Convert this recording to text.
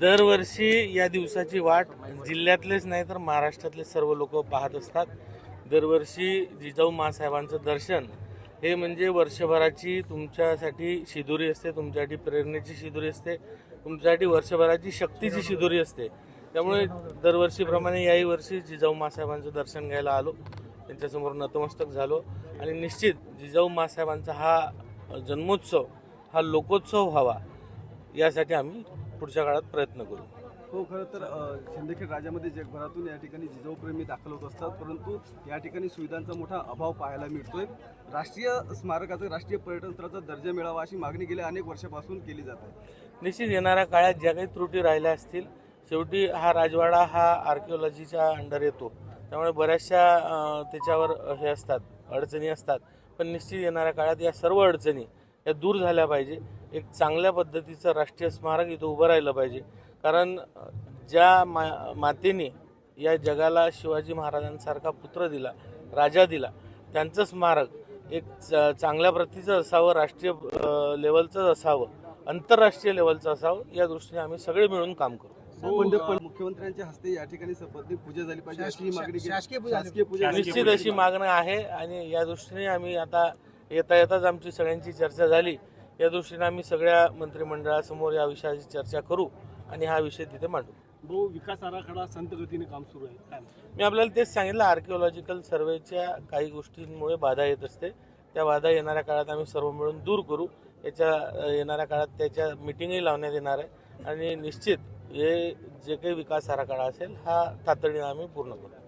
दरवर्षी या दिवसाची वाट जिल्ह्यातलेच नाही तर महाराष्ट्रातले सर्व लोक पाहत असतात. दरवर्षी जिजाऊ मासाहेबांचं दर्शन हे म्हणजे वर्षभराची तुमच्यासाठी शिदुरी असते तुमच्यासाठी प्रेरणेची शिदुरी असते तुमच्यासाठी वर्षभराची शक्तीची शिदुरी असते. त्यामुळे दरवर्षीप्रमाणे याही वर्षी जिजाऊ मासाहेबांचं दर्शन घ्यायला आलो. त्यांच्यासमोर नतमस्तक झालो. आणि निश्चित जिजाऊ मासाहेबांचा हा जन्मोत्सव हा लोकोत्सव व्हावा यासाठी आम्ही पुढच्या काळात प्रयत्न करू. हो खरं तर सिंदखेड राज्यामध्ये जगभरातून या ठिकाणी जिजाऊप्रेमी दाखल होत असतात. परंतु या ठिकाणी सुविधांचा मोठा अभाव पाहायला मिळतोय. राष्ट्रीय स्मारकाचा राष्ट्रीय पर्यटन स्थळाचा दर्जा मिळावा अशी मागणी गेल्या अनेक वर्षापासून केली जात आहे. निश्चित येणाऱ्या काळात ज्या काही त्रुटी राहिल्या असतील शेवटी हा राजवाडा हा आर्किओलॉजीच्या अंडर येतो. त्यामुळे बऱ्याचशा त्याच्यावर हे असतात अडचणी असतात. पण निश्चित येणाऱ्या काळात या सर्व अडचणी या दूर झाल्या पाहिजे. एक चांगल्या पद्धतीचं राष्ट्रीय स्मारक इथं उभं राहिलं पाहिजे. कारण ज्या मा मातेने या जगाला शिवाजी महाराजांसारखा पुत्र दिला राजा दिला त्यांचं स्मारक एक च- चांगल्या प्रतीचं असावं राष्ट्रीय लेवलचं असावं आंतरराष्ट्रीय लेवलचं असावं या दृष्टीने आम्ही सगळे मिळून काम करू. पण पण मुख्यमंत्र्यांच्या हस्ते या ठिकाणी सपत्नीक पूजा झाली पाहिजे अशी ही मागणी शासकीय पूजा निश्चित. अशी मागणं आहे आणि या दृष्टीने आम्ही आता येता येताच आमची सगळ्यांची चर्चा झाली. या दृष्टीने आम्ही सगळ्या मंत्रिमंडळासमोर या विषयाची चर्चा करू आणि हा विषय तिथे मांडू. भाऊ विकास आराखडा संत गतीने काम सुरू आहे. काय? मी आपल्याला तेच सांगितलं आर्किओलॉजिकल सर्वेच्या काही गोष्टींमुळे बाधा येत असते. त्या बाधा येणाऱ्या काळात आम्ही सर्व मिळून दूर करू. याच्या येणाऱ्या काळात त्याच्या मिटिंगही लावण्यात येणार आहे. आणि निश्चित हे जे काही विकास आराखडा असेल हा तातडीनं आम्ही पूर्ण करू.